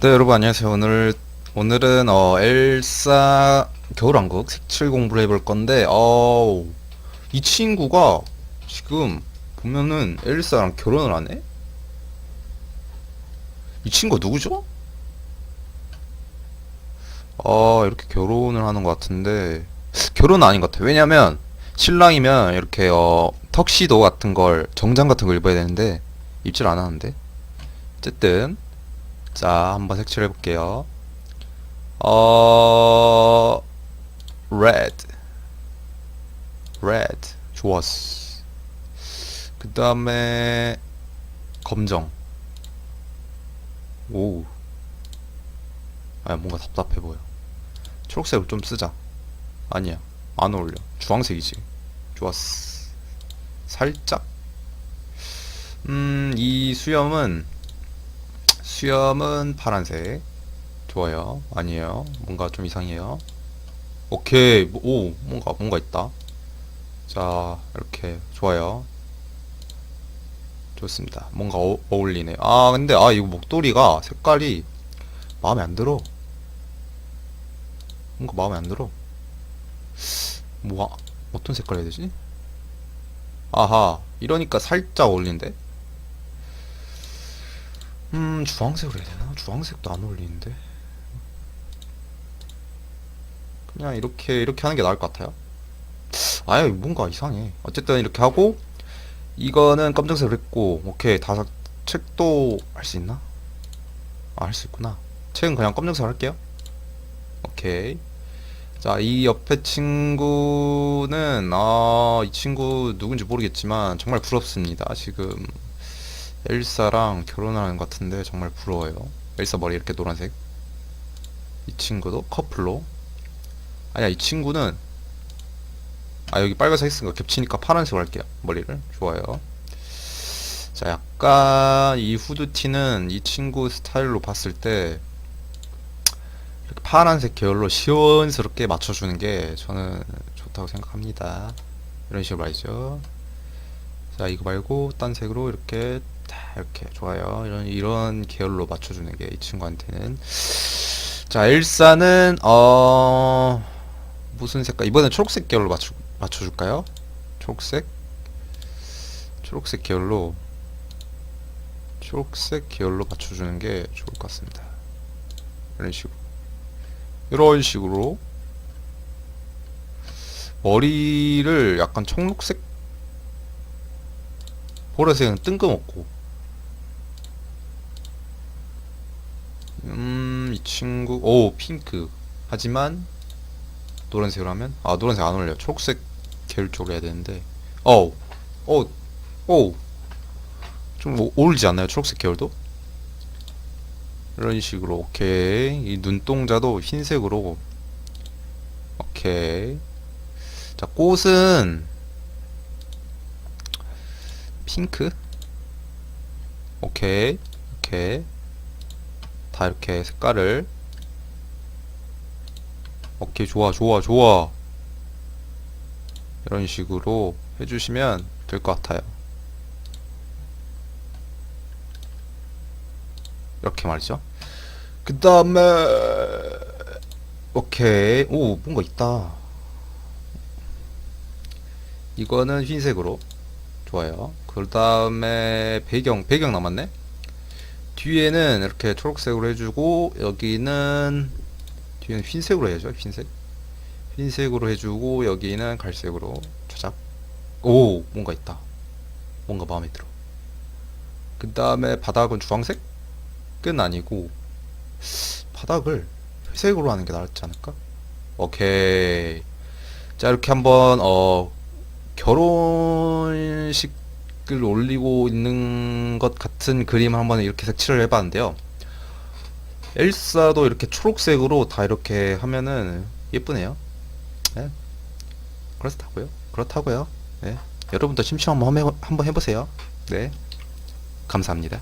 네 여러분 안녕하세요 오늘 오늘은 어 엘사 겨울왕국 색칠 공부를 해볼 건데 어이 친구가 지금 보면은 엘사랑 결혼을 하네? 이 친구가 누구죠? 어 이렇게 결혼을 하는 것 같은데 결혼은 아닌 것 같아 왜냐면 신랑이면 이렇게 어 턱시도 같은 걸 정장 같은 걸 입어야 되는데 입질 안 하는데 어쨌든 자, 한번 색칠해 볼게요. 어, red, red, 좋았어. 그 다음에 검정. 오, 아 뭔가 답답해 보여. 초록색을 좀 쓰자. 아니야, 안 어울려. 주황색이지. 좋았어. 살짝. 음, 이 수염은 수염은 파란색. 좋아요. 아니에요. 뭔가 좀 이상해요. 오케이. 뭐- 오, 뭔가, 뭔가 있다. 자, 이렇게. 좋아요. 좋습니다. 뭔가 어, 어울리네. 아, 근데, 아, 이거 목도리가 색깔이 마음에 안 들어. 뭔가 마음에 안 들어. 뭐, 어떤 색깔 해야 되지? 아하. 이러니까 살짝 어울린데? 음, 주황색으로 해야 되나? 주황색도 안 어울리는데. 그냥 이렇게, 이렇게 하는 게 나을 것 같아요. 아유, 뭔가 이상해. 어쨌든 이렇게 하고, 이거는 검정색으로 했고, 오케이. 다, 책도 할 수 있나? 아, 할 수 있구나. 책은 그냥 검정색으로 할게요. 오케이. 자, 이 옆에 친구는, 아, 이 친구 누군지 모르겠지만, 정말 부럽습니다. 지금. 엘사랑 결혼하는 것 같은데 정말 부러워요. 엘사 머리 이렇게 노란색. 이 친구도 커플로. 아니야, 이 친구는 아 여기 빨간색 쓴거 겹치니까 파란색으로 할게요. 머리를. 좋아요. 자, 약간 이 후드티는 이 친구 스타일로 봤을 때 이렇게 파란색 계열로 시원스럽게 맞춰주는 게 저는 좋다고 생각합니다. 이런 식으로 말이죠. 자, 이거 말고 딴 색으로 이렇게 다 이렇게 좋아요. 이런 이런 계열로 맞춰주는 게 이 친구한테는. 자, 엘사는 어 무슨 색깔? 이번엔 초록색 계열로 맞춰 맞춰줄까요? 초록색, 초록색 계열로 초록색 계열로 맞춰주는 게 좋을 것 같습니다. 이런 식으로, 이런 식으로 머리를 약간 청록색 보라색은 뜬금없고. 음, 이 친구 오, 핑크. 하지만 노란색으로 하면 아, 노란색 안 어울려요. 초록색 계열 쪽으로 해야 되는데. 어우 어우 어우. 좀 오- 어울리지 않나요? 초록색 계열도? 이런 식으로 오케이. 이 눈동자도 흰색으로 오케이. 자 꽃은 핑크? 오케이. 이렇게 다 이렇게 색깔을 오케이 좋아 좋아 좋아. 이런 식으로 해주시면 될 것 같아요. 이렇게 말이죠 그 다음에 오케이 오 뭔가 있다 이거는 흰색으로 좋아요. 그 다음에 배경, 배경 남았네? 뒤에는 이렇게 초록색으로 해주고, 여기는, 뒤에는 흰색으로 해야죠, 흰색. 흰색으로 해주고, 여기는 갈색으로, 차작. 오, 뭔가 있다. 뭔가 마음에 들어. 그 다음에 바닥은 주황색? 은 아니고, 바닥을 회색으로 하는 게 낫지 않을까? 오케이. 자, 이렇게 한번, 어, 결혼식을 올리고 있는 것 같은 그림을 한번 이렇게 색칠을 해봤는데요. 엘사도 이렇게 초록색으로 다 이렇게 하면은 예쁘네요. 네. 그렇다고요. 그렇다고요. 네. 여러분도 해- 한번 해보세요. 네. 감사합니다.